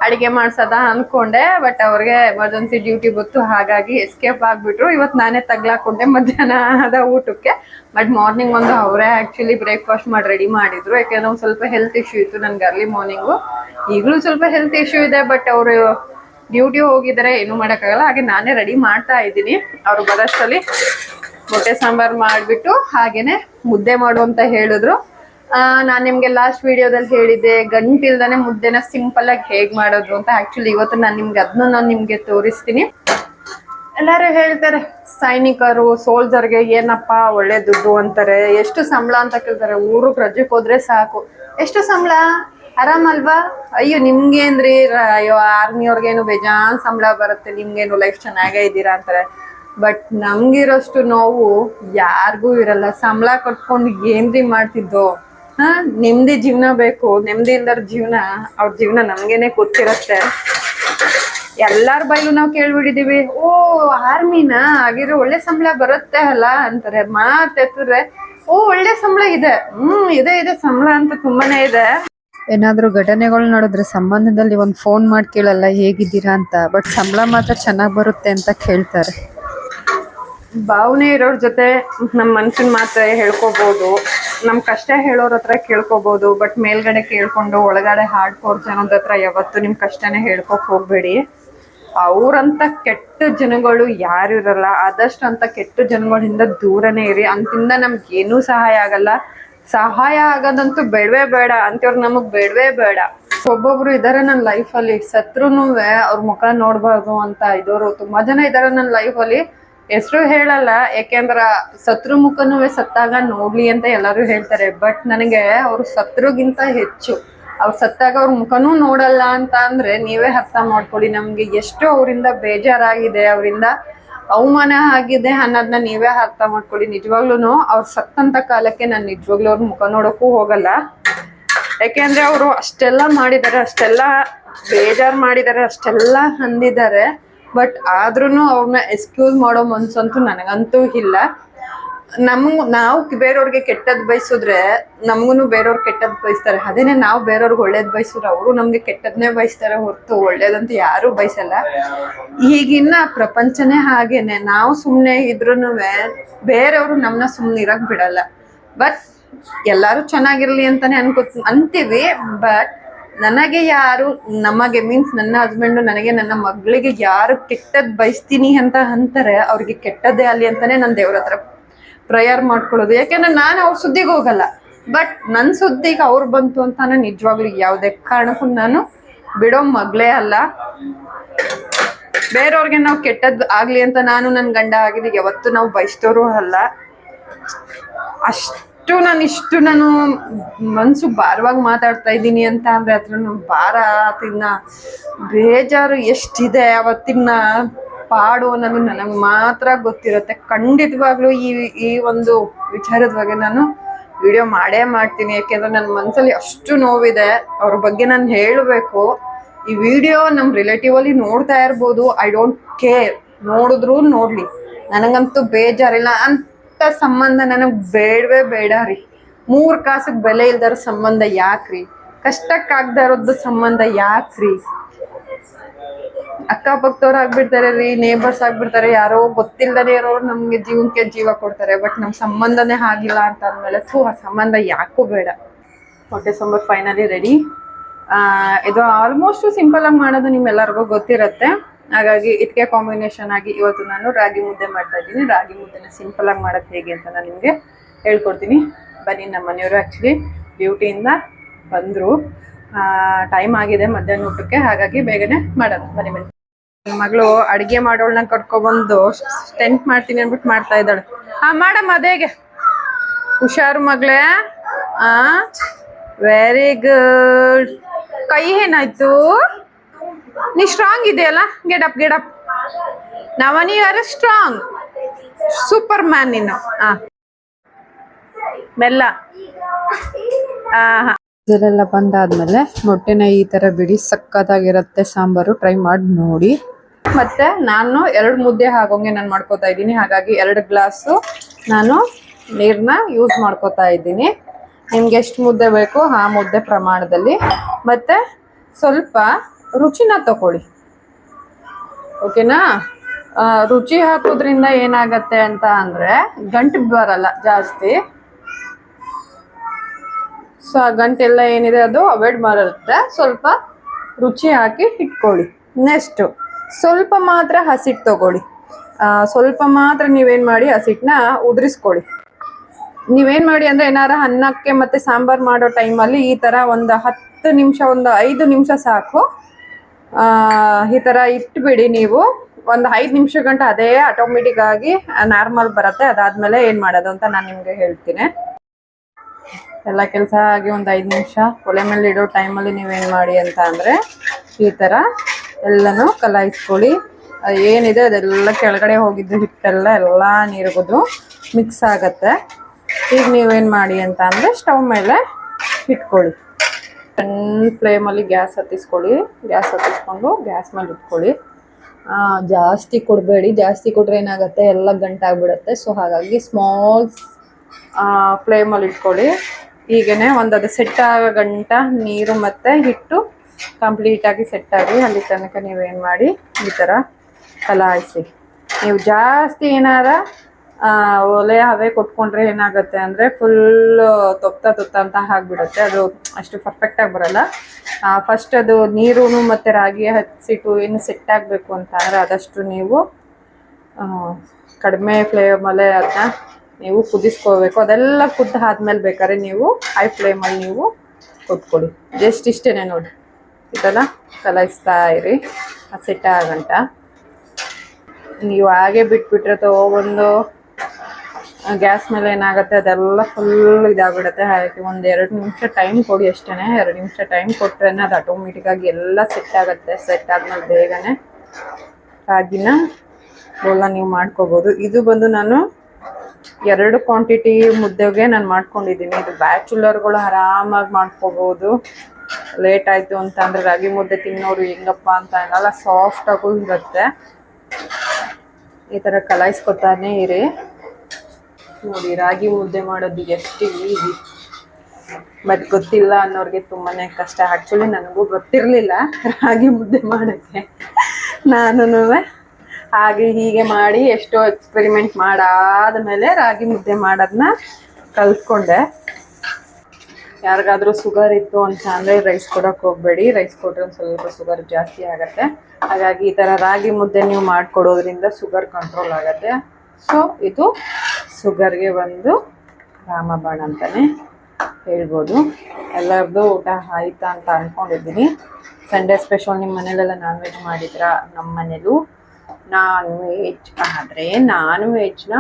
ಅಡಿಗೆ ಮಾಡ್ಸದ ಅನ್ಕೊಂಡೆ ಬಟ್ ಅವ್ರಿಗೆ ಎಮರ್ಜೆನ್ಸಿ ಡ್ಯೂಟಿ ಗೊತ್ತು ಹಾಗಾಗಿ ಎಸ್ಕೇಪ್ ಆಗ್ಬಿಟ್ರು. ಇವತ್ತು ನಾನೇ ತಗ್ಲಾಕೊಂಡೆ ಮಧ್ಯಾಹ್ನದ ಊಟಕ್ಕೆ ಬಟ್ ಮಾರ್ನಿಂಗ್ ಒಂದು ಅವರೇ ಆಕ್ಚುಲಿ ಬ್ರೇಕ್ಫಾಸ್ಟ್ ಮಾಡಿ ರೆಡಿ ಮಾಡಿದ್ರು. ಯಾಕೆಂದ್ರೆ ಒಂದು ಸ್ವಲ್ಪ ಹೆಲ್ತ್ ಇಶ್ಯೂ ಇತ್ತು ನನ್ಗೆ ಅರ್ಲಿ ಮಾರ್ನಿಂಗು ಈಗಲೂ ಸ್ವಲ್ಪ ಹೆಲ್ತ್ ಇಶ್ಯೂ ಇದೆ ಬಟ್ ಅವರು ಡ್ಯೂಟಿ ಹೋಗಿದ್ದಾರೆ, ಏನು ಮಾಡೋಕ್ಕಾಗಲ್ಲ. ಹಾಗೆ ನಾನೇ ರೆಡಿ ಮಾಡ್ತಾ ಇದ್ದೀನಿ. ಅವ್ರು ಬರೋಷ್ಟರಲ್ಲಿ ಮೊಟ್ಟೆ ಸಾಂಬಾರ್ ಮಾಡಿಬಿಟ್ಟು ಹಾಗೇನೆ ಮುದ್ದೆ ಮಾಡು ಅಂತ ಹೇಳಿದ್ರು. ನಾನು ನಿಮಗೆ ಲಾಸ್ಟ್ ವಿಡಿಯೋದಲ್ಲಿ ಹೇಳಿದ್ದೆ, ಗಂಟಿಲ್ದಾನೆ ಮುದ್ದೆನ ಸಿಂಪಲ್ ಆಗಿ ಹೇಗೆ ಮಾಡೋದು ಅಂತ. ಆಕ್ಚುಲಿ ಇವತ್ತು ನಾನು ನಿಮ್ಗೆ ಅದನ್ನ ನಾನು ನಿಮಗೆ ತೋರಿಸ್ತೀನಿ. ಎಲ್ಲರೂ ಹೇಳ್ತಾರೆ, ಸೈನಿಕರು ಸೋಲ್ಜರ್ಗೆ ಏನಪ್ಪ ಒಳ್ಳೆ ದುಡ್ಡು ಅಂತಾರೆ, ಎಷ್ಟು ಸಂಬಳ ಅಂತ ಕೇಳ್ತಾರೆ. ಊರು ರಜೆಗೆ ಹೋದ್ರೆ ಸಾಕು. ಎಷ್ಟು ಸಂಬಳ? ಆರಾಮಲ್ವಾ? ಅಯ್ಯೋ ನಿಮ್ಗೇನ್ರಿ ಅಯ್ಯೋ ಆರ್ಮಿಯವ್ರಿಗೇನು ಬೇಜಾನ್ ಸಂಬಳ ಬರುತ್ತೆ, ನಿಮ್ಗೇನು ಲೈಫ್ ಚೆನ್ನಾಗೇ ಇದ್ದೀರಾ ಅಂತಾರೆ. ಬಟ್ ನಮ್ಗಿರೋಷ್ಟು ನೋವು ಯಾರಿಗೂ ಇರಲ್ಲ. ಸಂಬಳ ಕಟ್ಕೊಂಡು ಏನ್ರಿ ಮಾಡ್ತಿದ್ದೋ? ಹಾ ನೆಮ್ಮದಿ ಜೀವನ ಬೇಕು. ನೆಮ್ಮದಿ ಇಲ್ದರ ಜೀವನ, ಅವ್ರ ಜೀವನ ನಮ್ಗೇನೆ ಗೊತ್ತಿರತ್ತೆ. ಎಲ್ಲಾರ ಬೈಲು ನಾವು ಕೇಳ್ಬಿಟ್ಟಿದೀವಿ ಓ, ಆರ್ಮಿನಾ? ಹಾಗಿದ್ರೆ ಒಳ್ಳೆ ಸಂಬಳ ಬರುತ್ತೆ ಅಲ್ಲ ಅಂತಾರೆ. ಮಾತೆತ್ತಿದ್ರೆ ಓ, ಒಳ್ಳೆ ಸಂಬಳ ಇದೆ. ಹ್ಮ್, ಇದೆ ಇದೆ ಸಂಬಳ ಅಂತ ತುಂಬಾನೇ ಇದೆ. ಏನಾದ್ರೂ ಘಟನೆಗಳು ನೋಡಿದ್ರೆ ಸಂಬಂಧದಲ್ಲಿ ಒಂದು ಫೋನ್ ಮಾಡಿ ಕೇಳಲ್ಲ, ಹೇಗಿದ್ದೀರಾ ಅಂತ. ಬಟ್ ಸಂಬಳ ಮಾತ್ರ ಚೆನ್ನಾಗಿ ಬರುತ್ತೆ ಅಂತ ಕೇಳ್ತಾರೆ. ಭಾವನೆ ಇರೋರ್ ಜೊತೆ ನಮ್ಮ ಮನ್ಸಿನ ಮಾತ್ರ ಹೇಳ್ಕೊಬೋದು. ನಮ್ ಕಷ್ಟ ಹೇಳೋರ್ ಹತ್ರ ಕೇಳ್ಕೊಬೋದು ಬಟ್ ಮೇಲ್ಗಡೆ ಕೇಳ್ಕೊಂಡು ಒಳಗಡೆ ಹಾರ್ಡ್ಕೋರ್ ಜನದ ಹತ್ರ ಯಾವತ್ತು ನಿಮ್ ಕಷ್ಟನೇ ಹೇಳ್ಕೊಕ್ ಹೋಗ್ಬೇಡಿ. ಅವ್ರಂತ ಕೆಟ್ಟ ಜನಗಳು ಯಾರು ಇರಲ್ಲ, ಆದಷ್ಟು ಅಂತ ಕೆಟ್ಟ ಜನಗಳಿಂದ ದೂರನೇ ಇರಿ. ಅಂತಿಂದ ನಮ್ಗೆ ಏನೂ ಸಹಾಯ ಆಗಲ್ಲ. ಸಹಾಯ ಆಗೋದಂತೂ ಬೇಡವೇ ಬೇಡ. ಅಂತವ್ರು ನಮಗ್ ಬೇಡವೇ ಬೇಡ. ಒಬ್ಬೊಬ್ರು ಇದಾರೆ ನನ್ನ ಲೈಫಲ್ಲಿ ಸತ್ರುನು ಅವ್ರ ಮುಖ ನೋಡ್ಬಾರ್ದು ಅಂತ ಇದೋರು ತುಂಬಾ ಜನ ಇದಾರೆ ನನ್ನ ಲೈಫಲ್ಲಿ ಹೆಸರು ಹೇಳಲ್ಲ, ಯಾಕೆಂದ್ರ ಸತ್ರು ಮುಖನೂ ಸತ್ತಾಗ ನೋಡ್ಲಿ ಅಂತ ಎಲ್ಲರೂ ಹೇಳ್ತಾರೆ. ಬಟ್ ನನಗೆ ಅವ್ರು ಸತ್ರುಗಿಂತ ಹೆಚ್ಚು. ಅವ್ರು ಸತ್ತಾಗ ಅವ್ರ ಮುಖನೂ ನೋಡಲ್ಲ ಅಂತ ಅಂದ್ರೆ ನೀವೇ ಅರ್ಥ ಮಾಡ್ಕೊಳ್ಳಿ. ನಮ್ಗೆ ಎಷ್ಟು ಅವರಿಂದ ಬೇಜಾರಾಗಿದೆ, ಅವರಿಂದ ಅವಮಾನ ಆಗಿದೆ ಅನ್ನೋದನ್ನ ನೀವೇ ಅರ್ಥ ಮಾಡ್ಕೊಳ್ಳಿ. ನಿಜವಾಗ್ಲೂ ಅವ್ರು ಸತ್ತಂತ ಕಾಲಕ್ಕೆ ನಾನು ನಿಜವಾಗ್ಲೂ ಅವ್ರ ಮುಖ ನೋಡೋಕ್ಕೂ ಹೋಗಲ್ಲ. ಯಾಕೆಂದ್ರೆ ಅವರು ಅಷ್ಟೆಲ್ಲ ಮಾಡಿದ್ದಾರೆ ಅಷ್ಟೆಲ್ಲ ಬೇಜಾರು ಮಾಡಿದ್ದಾರೆ ಅಷ್ಟೆಲ್ಲ ಅಂದಿದ್ದಾರೆ. ಬಟ್ ಆದ್ರೂ ಅವ್ರನ್ನ ಎಕ್ಸ್ಕ್ಯೂಸ್ ಮಾಡೋ ಮನ್ಸಂತೂ ನನಗಂತೂ ಇಲ್ಲ. ನಮ್ಗ್, ನಾವು ಬೇರೆಯವ್ರಿಗೆ ಕೆಟ್ಟದ್ ಬಯಸಿದ್ರೆ ನಮ್ಗೂ ಬೇರೆಯವ್ರು ಕೆಟ್ಟದ್ ಬಯಸ್ತಾರೆ. ಅದೇನೆ ನಾವು ಬೇರೆಯವ್ರಿಗೆ ಒಳ್ಳೇದ್ ಬಯಸಿದ್ರೆ ಅವರು ನಮ್ಗೆ ಕೆಟ್ಟದ್ನೇ ಬಯಸ್ತಾರೆ ಹೊರತು ಒಳ್ಳೇದಂತ ಯಾರು ಬಯಸಲ್ಲ. ಈಗಿನ ಪ್ರಪಂಚನೇ ಹಾಗೇನೆ. ನಾವು ಸುಮ್ಮನೆ ಇದ್ರೂ ಬೇರೆಯವರು ನಮ್ಮನ್ನ ಸುಮ್ಮನೆ ಇರಕ್ ಬಿಡಲ್ಲ. ಬಟ್ ಎಲ್ಲಾರು ಚೆನ್ನಾಗಿರ್ಲಿ ಅಂತಾನೆ ಅನ್ಕೋ ಅಂತೀವಿ. ಬಟ್ ನನಗೆ ಯಾರು ನಮಗೆ ಮೀನ್ಸ್ ನನ್ನ ಹಸ್ಬೆಂಡು ನನಗೆ ನನ್ನ ಮಗಳಿಗೆ ಯಾರು ಕೆಟ್ಟದ್ ಬಯಸ್ತೀನಿ ಅಂತ ಅಂತಾರೆ, ಅವ್ರಿಗೆ ಕೆಟ್ಟದ್ದೇ ಅಲ್ಲಿ ಅಂತಾನೆ ನನ್ನ ದೇವ್ರ ಹತ್ರ ಪ್ರೇಯರ್ ಮಾಡ್ಕೊಳ್ಳೋದು. ಯಾಕೆಂದ್ರೆ ನಾನು ಅವ್ರ ಸುದ್ದಿಗೆ ಹೋಗಲ್ಲ. ಬಟ್ ನನ್ನ ಸುದ್ದಿಗೆ ಅವ್ರು ಬಂತು ಅಂತ ನಾನು ನಿಜವಾಗ್ಲೂ ಯಾವುದೇ ಕಾರಣಕ್ಕೂ ನಾನು ಬಿಡೋ ಮಗಳೇ ಅಲ್ಲ. ಬೇರೆಯವ್ರಿಗೆ ನಾವು ಕೆಟ್ಟದ್ದು ಆಗಲಿ ಅಂತ ನಾನು ನನ್ನ ಗಂಡ ಆಗಿದ್ದು ಯಾವತ್ತು ನಾವು ಬಯಸ್ತೋರು ಅಲ್ಲ. ಅಷ್ಟು ನಾನು ಇಷ್ಟು ನಾನು ಮನಸ್ಸು ಭಾರವಾಗಿ ಮಾತಾಡ್ತಾ ಇದ್ದೀನಿ ಅಂತ ಅಂದ್ರೆ ಅದ್ರ ಭಾರ ತಿನ್ನ ಬೇಜಾರು ಎಷ್ಟಿದೆ ಅವತ್ತಿನ ಪಾಡು ಅನ್ನೋದು ನನಗೆ ಮಾತ್ರ ಗೊತ್ತಿರುತ್ತೆ. ಖಂಡಿತವಾಗ್ಲೂ ಈ ಈ ಒಂದು ವಿಚಾರದ ಬಗ್ಗೆ ನಾನು ವಿಡಿಯೋ ಮಾಡೇ ಮಾಡ್ತೀನಿ. ಯಾಕೆಂದ್ರೆ ನನ್ನ ಮನಸ್ಸಲ್ಲಿ ಅಷ್ಟು ನೋವಿದೆ. ಅವ್ರ ಬಗ್ಗೆ ನಾನು ಹೇಳಬೇಕು. ಈ ವಿಡಿಯೋ ನಮ್ಮ ರಿಲೇಟಿವ್ ಅಲ್ಲಿ ನೋಡ್ತಾ ಇರ್ಬೋದು. ಐ ಡೋಂಟ್ ಕೇರ್ ನೋಡಿದ್ರು ನೋಡ್ಲಿ. ನನಗಂತೂ ಬೇಜಾರಿಲ್ಲ. ಅಂತ ಸಂಬಂಧ ನನಗೆ ಬೇಡವೇ ಬೇಡ ರೀ. ಮೂರ್ ಕಾಸಿಗೆ ಬೆಲೆ ಇಲ್ದಾರ ಸಂಬಂಧ ಯಾಕ್ರಿ ಕಷ್ಟಕ್ಕಾಗ್ದ ಸಂಬಂಧ ಯಾಕ್ರಿ ಅಕ್ಕಪಕ್ಕದವ್ರು ಆಗ್ಬಿಡ್ತಾರೆ ರೀ ನೇಬರ್ಸ್ ಆಗ್ಬಿಡ್ತಾರೆ, ಯಾರೋ ಗೊತ್ತಿಲ್ಲದೇ ಇರೋರು ನಮಗೆ ಜೀವನಕ್ಕೆ ಜೀವ ಕೊಡ್ತಾರೆ ಬಟ್ ನಮ್ಮ ಸಂಬಂಧನೇ ಆಗಿಲ್ಲ ಅಂತ ಅಂದ್ಮೇಲೆ ಥೂ, ಆ ಸಂಬಂಧ ಯಾಕೂ ಬೇಡ. ಹೊಟ್ಟೆ ಸಂಬರ್ ಫೈನಲಿ ರೆಡಿ ಇದು ಆಲ್ಮೋಸ್ಟ್ ಸಿಂಪಲ್ ಆಗಿ ಮಾಡೋದು ನಿಮ್ಮೆಲ್ಲರಿಗೂ ಗೊತ್ತಿರತ್ತೆ. ಹಾಗಾಗಿ ಇದಕ್ಕೆ ಕಾಂಬಿನೇಷನ್ ಆಗಿ ಇವತ್ತು ನಾನು ರಾಗಿ ಮುದ್ದೆ ಮಾಡ್ತಾ ಇದ್ದೀನಿ. ರಾಗಿ ಮುದ್ದೆನ ಸಿಂಪಲ್ ಆಗಿ ಮಾಡೋದು ಹೇಗೆ ಅಂತ ನಾನು ನಿಮಗೆ ಹೇಳ್ಕೊಡ್ತೀನಿ. ಬನ್ನಿ ನಮ್ಮ ಮನೆಯವರು ಆ್ಯಕ್ಚುಲಿ ಡ್ಯೂಟಿಯಿಂದ ಬಂದರು. ಟೈಮ್ ಆಗಿದೆ ಮಧ್ಯಾಹ್ನ ಊಟಕ್ಕೆ, ಹಾಗಾಗಿ ಬೇಗನೆ ಮಾಡೋಣ. ಬನ್ನಿ ಬನ್ನಿ. ನನ್ನ ಮಗಳು ಅಡುಗೆ ಮಾಡೋಳನ್ನ ಕರ್ಕೊಬಂದು ಸ್ಟೆಂಟ್ ಮಾಡ್ತೀನಿ ಅಂದ್ಬಿಟ್ಟು ಮಾಡ್ತಾ ಇದ್ದಾಳೆ. ಹಾಂ ಮಾಡಮ್ಮ ಅದೇಗೆ ಹುಷಾರು ಮಗಳೇ. ಆ ವೆರಿ ಗುಡ್ ಕೈ ಏನಾಯ್ತು? ನೀ ಸ್ಟ್ರಾಂಗ್ ಇದೆಯಲ್ಲ? ಗೆಡಪ್ ಗೆಡಪ್ ನವನಿ ಆರ್ ಸ್ಟ್ರಾಂಗ್ ಸೂಪರ್ ಮ್ಯಾನ್ ನೀನು. ಹಾ ಮೆಲ್ಲ. ಇದೆಲ್ಲ ಬಂದಾದ್ಮೇಲೆ ಮೊಟ್ಟೆನ ಈ ತರ ಬಿಡಿ ಸಕ್ಕತ್ತಾಗಿರುತ್ತೆ ಸಾಂಬಾರು. ಟ್ರೈ ಮಾಡಿ ನೋಡಿ. ಮತ್ತೆ ನಾನು ಎರಡು ಮುದ್ದೆ ಹಾಗೋಂಗೆ ನಾನು ಮಾಡ್ಕೋತಾ ಇದ್ದೀನಿ. ಹಾಗಾಗಿ ಎರಡು ಗ್ಲಾಸು ನಾನು ನೀರನ್ನ ಯೂಸ್ ಮಾಡ್ಕೋತಾ ಇದ್ದೀನಿ. ನಿಮ್ಗೆ ಎಷ್ಟು ಮುದ್ದೆ ಬೇಕು ಆ ಮುದ್ದೆ ಪ್ರಮಾಣದಲ್ಲಿ. ಮತ್ತೆ ಸ್ವಲ್ಪ ರುಚಿನ ತಗೊಳ್ಳಿ. ಓಕೆನಾ ರುಚಿ ಹಾಕೋದ್ರಿಂದ ಏನಾಗತ್ತೆ ಅಂತ ಅಂದ್ರೆ ಗಂಟು ಬರಲ್ಲ ಜಾಸ್ತಿ. ಸೊ ಆ ಗಂಟೆಲ್ಲ ಏನಿದೆ ಅದು ಅವಾಯ್ಡ್ ಮಾಡಿರುತ್ತೆ ಸ್ವಲ್ಪ ರುಚಿ ಹಾಕಿ ಇಟ್ಕೊಳ್ಳಿ. ನೆಕ್ಸ್ಟು ಸ್ವಲ್ಪ ಮಾತ್ರ ಹಸಿಟ್ಟು ತಗೊಳ್ಳಿ. ಸ್ವಲ್ಪ ಮಾತ್ರ ನೀವೇನು ಮಾಡಿ ಹಸಿಟ್ಟನ್ನ ಉದುರಿಸ್ಕೊಳ್ಳಿ. ನೀವೇನು ಮಾಡಿ ಅಂದರೆ ಏನಾರ ಅನ್ನಕ್ಕೆ ಮತ್ತು ಸಾಂಬಾರು ಮಾಡೋ ಟೈಮಲ್ಲಿ ಈ ಥರ ಒಂದು ಹತ್ತು ನಿಮಿಷ, ಒಂದು ಐದು ನಿಮಿಷ ಸಾಕು. ಈ ಥರ ಇಟ್ಬಿಡಿ ನೀವು. ಒಂದು ಐದು ನಿಮಿಷ ಗಂಟೆ ಅದೇ ಆಟೋಮೆಟಿಕ್ ಆಗಿ ನಾರ್ಮಲ್ ಬರುತ್ತೆ. ಅದಾದ್ಮೇಲೆ ಏನು ಮಾಡೋದು ಅಂತ ನಾನು ನಿಮಗೆ ಹೇಳ್ತೀನಿ. ಎಲ್ಲ ಕೆಲಸ ಆಗಿ ಒಂದು ಐದು ನಿಮಿಷ. ಒಲೆ ಮೇಲೆ ಇಡೋ ಟೈಮಲ್ಲಿ ನೀವೇನು ಮಾಡಿ ಅಂತ ಅಂದರೆ, ಈ ಥರ ಎಲ್ಲನೂ ಕಲಾಯಿಸ್ಕೊಳ್ಳಿ. ಏನಿದೆ ಅದೆಲ್ಲ ಕೆಳಗಡೆ ಹೋಗಿದ್ದು ಹಿಟ್ಟೆಲ್ಲ ಎಲ್ಲ ನೀರಿಗೋದು ಮಿಕ್ಸ್ ಆಗತ್ತೆ. ಈಗ ನೀವೇನು ಮಾಡಿ ಅಂತ ಅಂದರೆ ಸ್ಟವ್ ಮೇಲೆ ಇಟ್ಕೊಳ್ಳಿ ಸಣ್ಣ ಫ್ಲೇಮಲ್ಲಿ ಗ್ಯಾಸ್ ಹತ್ತಿಸ್ಕೊಳ್ಳಿ. ಗ್ಯಾಸ್ ಹತ್ತಿಸ್ಕೊಂಡು ಗ್ಯಾಸ್ ಮೇಲೆ ಇಟ್ಕೊಳ್ಳಿ. ಜಾಸ್ತಿ ಕೊಡಬೇಡಿ. ಜಾಸ್ತಿ ಕೊಟ್ಟರೆ ಏನಾಗುತ್ತೆ? ಎಲ್ಲ ಗಂಟಾಗ್ಬಿಡುತ್ತೆ ಸೊ ಹಾಗಾಗಿ ಸ್ಮಾಲ್ ಫ್ಲೇಮಲ್ಲಿ ಇಟ್ಕೊಳ್ಳಿ. ಹೀಗೇ ಒಂದು ಅದು ಸೆಟ್ ಆಗೋ ಗಂಟ ನೀರು ಮತ್ತು ಹಿಟ್ಟು ಕಂಪ್ಲೀಟಾಗಿ ಸೆಟ್ ಆಗಿ ಅಲ್ಲಿ ತನಕ ನೀವೇನು ಮಾಡಿ ಈ ಥರ ಕಲಾಯಿಸಿ. ನೀವು ಜಾಸ್ತಿ ಏನಾರ ಒಲೆ ಹವೆ ಕೊಟ್ಕೊಂಡ್ರೆ ಏನಾಗುತ್ತೆ ಅಂದರೆ ಫುಲ್ ತೊಪ್ತ ತೊತ್ತ ಅಂತ ಆಗಿಬಿಡುತ್ತೆ. ಅದು ಅಷ್ಟು ಪರ್ಫೆಕ್ಟಾಗಿ ಬರಲ್ಲ. ಫಸ್ಟ್ ಅದು ನೀರು ಮತ್ತು ರಾಗಿ ಹಚ್ಚಿಟ್ಟು ಏನು ಸೆಟ್ ಆಗಬೇಕು ಅಂತ ಅಂದರೆ ಆದಷ್ಟು ನೀವು ಕಡಿಮೆ ಫ್ಲೇಮಲ್ಲೇ ಅದನ್ನ ನೀವು ಕುದಿಸ್ಕೋಬೇಕು. ಅದೆಲ್ಲ ಕುದ್ದು ಆದ್ಮೇಲೆ ಬೇಕಾದ್ರೆ ನೀವು ಹೈ ಫ್ಲೇಮಲ್ಲಿ ನೀವು ಕೊಟ್ಕೊಳ್ಳಿ ಜಸ್ಟ್ ಇಷ್ಟೇ ನೋಡಿ. ಇದೆಲ್ಲ ಕಲಾಯಿಸ್ತಾ ಇರಿ. ಅದು ಸೆಟ್ ಆಗಂಟ ನೀವು ಹಾಗೆ ಬಿಟ್ಬಿಟ್ರೆ ತಗೊಬಂದು ಗ್ಯಾಸ್ ಮೇಲೆ ಏನಾಗುತ್ತೆ, ಅದೆಲ್ಲ ಫುಲ್ ಇದಾಗ್ಬಿಡುತ್ತೆ. ಹಾಗೆ ಒಂದು ಎರಡು ನಿಮಿಷ ಟೈಮ್ ಕೊಡಿ ಅಷ್ಟೇ ಎರಡು ನಿಮಿಷ ಟೈಮ್ ಕೊಟ್ಟರೆ ಅದು ಆಟೋಮೆಟಿಕ್ಕಾಗಿ ಎಲ್ಲ ಸೆಟ್ ಆಗುತ್ತೆ. ಸೆಟ್ ಆದ್ಮೇಲೆ ಬೇಗನೆ ರಾಗಿನ ಬೋಲ್ನ ನೀವು ಮಾಡ್ಕೋಬೋದು. ಇದು ಬಂದು ನಾನು ಎರಡು ಕ್ವಾಂಟಿಟಿ ಮುದ್ದೆಗೆ ನಾನು ಮಾಡ್ಕೊಂಡಿದ್ದೀನಿ. ಇದು ಬ್ಯಾಚುಲರ್ಗಳು ಆರಾಮಾಗಿ ಮಾಡ್ಕೋಬೋದು. ಲೇಟ್ ಆಯಿತು ಅಂತ ಅಂದರೆ ರಾಗಿ ಮುದ್ದೆ ತಿನ್ನೋರು ಹೆಂಗಪ್ಪ ಅಂತ ಅನ್ನಲ್ಲ ಸಾಫ್ಟಾಗೂ ಇರುತ್ತೆ. ಈ ಥರ ಕಲಾಯಿಸ್ಕೊತಾನೆ ಇರಿ. ನೋಡಿ, ರಾಗಿ ಮುದ್ದೆ ಮಾಡೋದು ಎಷ್ಟು ಈಸಿ ಬಟ್ ಗೊತ್ತಿಲ್ಲ ಅನ್ನೋರಿಗೆ ತುಂಬಾನೇ ಕಷ್ಟ. ಆ್ಯಕ್ಚುಲಿ ನನಗೂ ಗೊತ್ತಿರಲಿಲ್ಲ ರಾಗಿ ಮುದ್ದೆ ಮಾಡೋಕ್ಕೆ. ನಾನು ಹಾಗೆ ಹೀಗೆ ಮಾಡಿ ಎಷ್ಟೋ ಎಕ್ಸ್ಪೆರಿಮೆಂಟ್ ಮಾಡಾದ ಮೇಲೆ ರಾಗಿ ಮುದ್ದೆ ಮಾಡೋದನ್ನ ಕಲ್ತ್ಕೊಂಡೆ. ಯಾರಿಗಾದ್ರೂ ಶುಗರ್ ಇತ್ತು ಅಂತ ಅಂದರೆ ರೈಸ್ ಕೊಡೋಕೆ ಹೋಗಬೇಡಿ. ರೈಸ್ ಕೊಟ್ಟರೆ ಒಂದು ಸ್ವಲ್ಪ ಸುಗರ್ ಜಾಸ್ತಿ ಆಗುತ್ತೆ. ಹಾಗಾಗಿ ಈ ಥರ ರಾಗಿ ಮುದ್ದೆ ನೀವು ಮಾಡಿಕೊಡೋದ್ರಿಂದ ಸುಗರ್ ಕಂಟ್ರೋಲ್ ಆಗುತ್ತೆ. ಸೊ ಇದು ಶುಗರ್ಗೆ ಒಂದು ರಾಮಬಾಣ ಅಂತಲೇ ಹೇಳ್ಬೋದು. ಎಲ್ಲರದ್ದು ಊಟ ಆಯ್ತಾ ಅಂತ ಅಂದ್ಕೊಂಡಿದ್ದೀನಿ ಸಂಡೇ ಸ್ಪೆಷಲ್ ನಿಮ್ಮ ಮನೇಲೆಲ್ಲ ನಾನ್ ವೆಜ್ ಮಾಡಿದ್ರಾ? ನಮ್ಮ ಮನೇಲೂ ನಾನ್ ವೆಜ್ ಆದರೆ ನಾನ್ ವೆಜ್ನ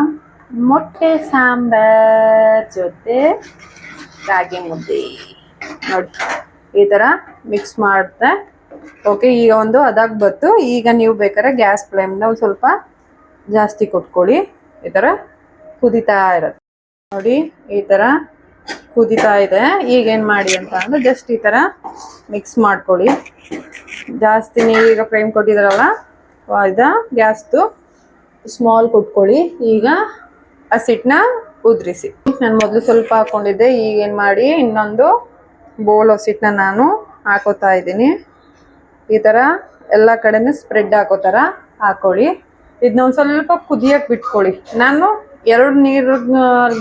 ಮೊಟ್ಟೆ ಸಾಂಬಾರ್ ಜೊತೆ ರಾಗಿ ಮುದ್ದೆ. ನೋಡಿ, ಈ ಥರ ಮಿಕ್ಸ್ ಮಾಡಿದೆ. ಓಕೆ ಈಗ ಒಂದು ಅದಾಗ ಬತ್ತು. ಈಗ ನೀವು ಬೇಕಾದ್ರೆ ಗ್ಯಾಸ್ ಫ್ಲೇಮ್ನ ಒಂದು ಸ್ವಲ್ಪ ಜಾಸ್ತಿ ಕೊಟ್ಕೊಳ್ಳಿ. ಈ ಥರ ಕುದಿತಾ ಇರತ್ತೆ. ನೋಡಿ, ಈ ಥರ ಕುದಿತಾ ಇದೆ. ಈಗ ಏನು ಮಾಡಿ ಅಂತ ಅಂದ್ರೆ ಜಸ್ಟ್ ಈ ಥರ ಮಿಕ್ಸ್ ಮಾಡ್ಕೊಳ್ಳಿ. ಜಾಸ್ತಿ ನೀವೀಗ ಈಗ ಕೊಟ್ಟಿದ್ರಲ್ಲ ಇದ ಗ್ಯಾಸ್ದು ಸ್ಮಾಲ್ ಕುಟ್ಕೊಳ್ಳಿ. ಈಗ ಹಸಿಟ್ಟನ್ನ ಉದ್ರಿಸಿ. ನಾನು ಮೊದಲು ಸ್ವಲ್ಪ ಹಾಕೊಂಡಿದ್ದೆ, ಈಗ ಏನು ಮಾಡಿ ಇನ್ನೊಂದು ಬೋಲ್ ಹಸಿಟ್ಟನ್ನ ನಾನು ಹಾಕೋತಾ ಇದ್ದೀನಿ. ಈ ಥರ ಎಲ್ಲ ಕಡೆನೂ ಸ್ಪ್ರೆಡ್ ಹಾಕೋ ಥರ ಹಾಕೊಳ್ಳಿ. ಇದನ್ನ ಒಂದು ಸ್ವಲ್ಪ ಕುದಿಯಕ್ಕೆ ಬಿಟ್ಕೊಳ್ಳಿ. ನಾನು ಎರಡು ನೀರು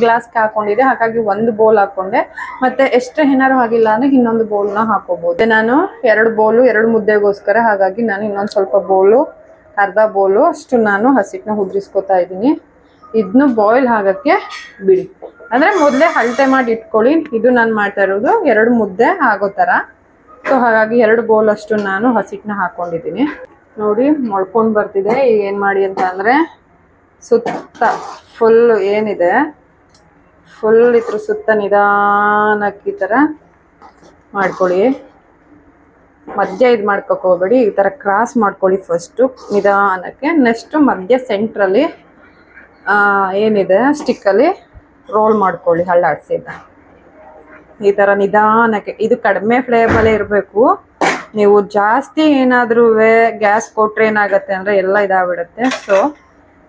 ಗ್ಲಾಸ್ಗೆ ಹಾಕೊಂಡಿದ್ದೆ. ಹಾಗಾಗಿ ಒಂದು ಬೌಲ್ ಹಾಕೊಂಡೆ. ಮತ್ತೆ ಎಷ್ಟು ಏನಾರು ಆಗಿಲ್ಲ ಅಂದ್ರೆ ಇನ್ನೊಂದು ಬೌಲ್ನ ಹಾಕೋಬಹುದು ನಾನು ಎರಡು ಬೌಲು ಎರಡು ಮುದ್ದೆಗೋಸ್ಕರ. ಹಾಗಾಗಿ ನಾನು ಇನ್ನೊಂದು ಸ್ವಲ್ಪ ಬೌಲು ಅರ್ಧ ಬೌಲು ಅಷ್ಟು ನಾನು ಹಸಿಟ್ಟನ್ನ ಉದ್ರಿಸ್ಕೊತಾ ಇದ್ದೀನಿ. ಇದನ್ನು ಬಾಯ್ಲ್ ಆಗಕ್ಕೆ ಬಿಡಿ. ಅಂದ್ರೆ ಮೊದಲೇ ಅಳತೆ ಮಾಡಿ ಇಟ್ಕೊಳ್ಳಿ. ಇದು ನಾನು ಮಾಡ್ತಾ ಇರೋದು ಎರಡು ಮುದ್ದೆ ಆಗೋ ಥರ ಸೊ ಹಾಗಾಗಿ ಎರಡು ಬೌಲ್ ಅಷ್ಟು ನಾನು ಹಸಿಟ್ಟನ್ನ ಹಾಕೊಂಡಿದ್ದೀನಿ. ನೋಡಿ, ಮೊಳ್ಕೊಂಡು ಬರ್ತಿದೆ. ಈಗ ಏನು ಮಾಡಿ ಅಂತ ಅಂದರೆ ಸುತ್ತ ಫುಲ್ಲು ಏನಿದೆ? ಫುಲ್ ಇದ್ರ ಸುತ್ತ ನಿಧಾನಕ್ಕೆ ಈ ಥರ ಮಾಡ್ಕೊಳ್ಳಿ. ಮಧ್ಯ ಇದು ಮಾಡ್ಕೊಕ್ ಹೋಗ್ಬೇಡಿ. ಈ ಥರ ಕ್ರಾಸ್ ಮಾಡ್ಕೊಳ್ಳಿ ಫಸ್ಟು ನಿಧಾನಕ್ಕೆ. ನೆಕ್ಸ್ಟು ಮಧ್ಯ ಸೆಂಟ್ರಲ್ಲಿ ಏನಿದೆ? ಸ್ಟಿಕ್ಕಲ್ಲಿ ರೋಲ್ ಮಾಡ್ಕೊಳ್ಳಿ ಹಳ್ಳಾಡ್ಸಿದ ಈ ಥರ ನಿಧಾನಕ್ಕೆ. ಇದು ಕಡಿಮೆ ಫ್ಲೇಮಲ್ಲೇ ಇರಬೇಕು. ನೀವು ಜಾಸ್ತಿ ಏನಾದರೂ ಗ್ಯಾಸ್ ಕೊಟ್ಟರೆ ಏನಾಗುತ್ತೆ ಅಂದರೆ ಎಲ್ಲ ಇದಾಗ್ಬಿಡುತ್ತೆ. ಸೊ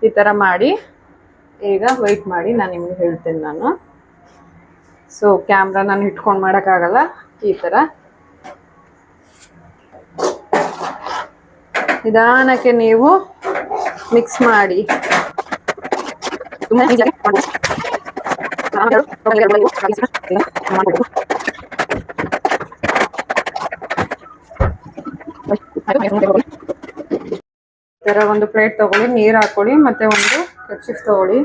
ಈ ಥರ ಮಾಡಿ ಈಗ ವೆಯ್ಟ್ ಮಾಡಿ ನಾನು ನಿಮ್ಗೆ ಹೇಳ್ತೇನೆ ನಾನು. ಸೊ ಕ್ಯಾಮ್ರಾ ನಾನು ಇಟ್ಕೊಂಡು ಮಾಡೋಕ್ಕಾಗಲ್ಲ ಈ ಥರ ನಿಧಾನಕ್ಕೆ ನೀವು ಮಿಕ್ಸ್ ಮಾಡಿ. ತುಂಬಾ easy ಆಗಿ ಮಾಡ್ಬೋದು. ಮಾಡ್ಬೋದು. ಈ ಥರ ಒಂದು ಪ್ಲೇಟ್ ತಗೊಳ್ಳಿ, ನೀರು ಹಾಕೊಳ್ಳಿ, ಮತ್ತೆ ಒಂದು ಕಚ್ಚಿಫ್ ತಗೊಳ್ಳಿ.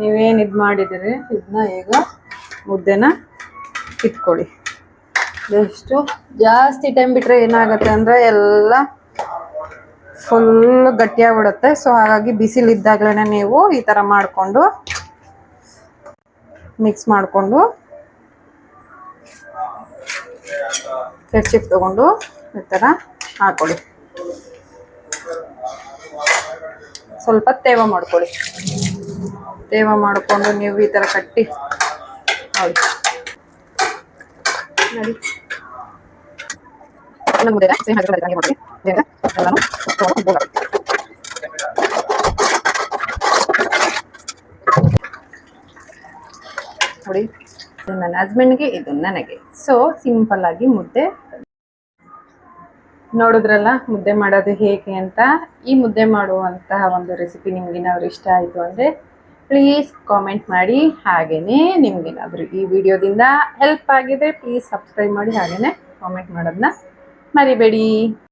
ನೀವೇನು ಇದು ಮಾಡಿದಿರಿ ಇದನ್ನ ಈಗ ಮುದ್ದೆನ ಕಿತ್ಕೊಳ್ಳಿ. ಎಷ್ಟು ಜಾಸ್ತಿ ಟೈಮ್ ಬಿಟ್ಟರೆ ಏನಾಗುತ್ತೆ ಅಂದರೆ ಎಲ್ಲ ಫುಲ್ ಗಟ್ಟಿಯಾಗ್ಬಿಡುತ್ತೆ. ಸೊ ಹಾಗಾಗಿ ಬಿಸಿಲಿದ್ದಾಗಲೇ ನೀವು ಈ ಥರ ಮಾಡಿಕೊಂಡು ಮಿಕ್ಸ್ ಮಾಡಿಕೊಂಡು ಕೆಚ್ಚಿಫ್ ತಗೊಂಡು ಈ ಥರ ಹಾಕೊಳ್ಳಿ. ಸ್ವಲ್ಪ ತೇವ ಮಾಡ್ಕೊಳ್ಳಿ. ತೇವ ಮಾಡಿಕೊಂಡು ನೀವು ಈ ಥರ ಕಟ್ಟಿ. ಹೌದು. ನೋಡಿ. ಮುದ್ದೆ. ನೋಡಿ ನನ್ನ ಹಸ್ಬೆಂಡ್ಗೆ ಇದು ನನಗೆ. ಸೊ ಸಿಂಪಲ್ ಆಗಿ ಮುದ್ದೆ. ನೋಡಿದ್ರಲ್ಲ, ಮುದ್ದೆ ಮಾಡೋದು ಹೇಗೆ ಅಂತ. ಈ ಮುದ್ದೆ ಮಾಡುವಂತಹ ಒಂದು ರೆಸಿಪಿ ನಿಮ್ಗೇನಾದ್ರು ಇಷ್ಟ ಆಯಿತು ಅಂದರೆ ಪ್ಲೀಸ್ ಕಾಮೆಂಟ್ ಮಾಡಿ. ಹಾಗೆಯೇ ನಿಮಗೇನಾದರೂ ಈ ವಿಡಿಯೋದಿಂದ ಹೆಲ್ಪ್ ಆಗಿದ್ರೆ ಪ್ಲೀಸ್ ಸಬ್ಸ್ಕ್ರೈಬ್ ಮಾಡಿ. ಹಾಗೆಯೇ ಕಾಮೆಂಟ್ ಮಾಡೋದನ್ನ ಮರಿಬೇಡಿ.